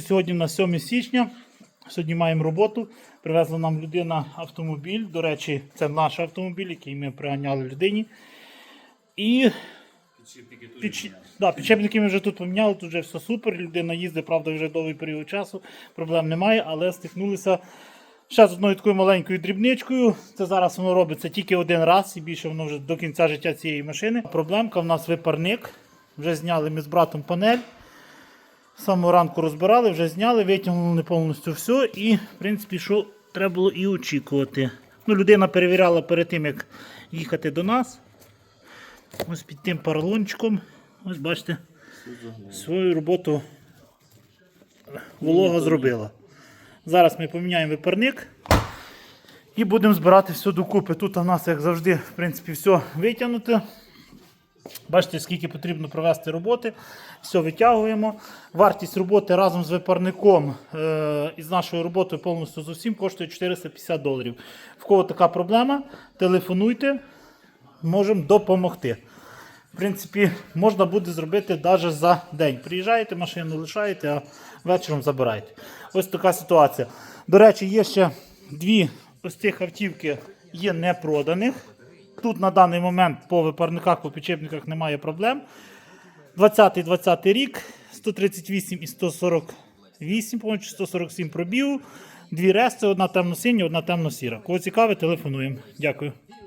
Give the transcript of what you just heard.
Сьогодні на 7 січня. Сьогодні маємо роботу. Привезла нам людина автомобіль. До речі, це наш автомобіль, який ми приганяли людині. І Підч... Да, підшипники ми вже тут поміняли, тут вже все супер. Людина їздить, правда, вже довгий період часу, проблем немає, але стикнулися ще з одною такою маленькою дрібничкою. Це зараз воно робиться тільки один раз і більше воно вже до кінця життя цієї машини. Проблемка в нас випарник. Вже зняли ми з братом панель. З самого ранку розбирали, вже зняли, витягнули повністю все. І, в принципі, що треба було і очікувати. Ну, людина перевіряла перед тим, як їхати до нас. Ось під тим поролончиком. Ось бачите, свою роботу волога зробила. Зараз ми поміняємо випарник і будемо збирати все докупи. Тут у нас, як завжди, в принципі, все витягнуто. Бачите, скільки потрібно провести роботи. Все витягуємо. Вартість роботи разом з випарником е, і нашою роботою повністю з усім коштує 450 доларів. В кого така проблема, телефонуйте, можемо допомогти. В принципі, можна буде зробити навіть за день. Приїжджаєте, машину лишаєте, а вечором забираєте. Ось така ситуація. До речі, є ще дві ось цих автівки є не проданих. Тут на даний момент по випарниках, по підчепниках немає проблем. 20-20 рік, 138 і 148, по-моєму, чи 147 пробів, Дві рести, одна темно-синя, одна темно-сіра. Кого цікавить, телефонуємо. Дякую.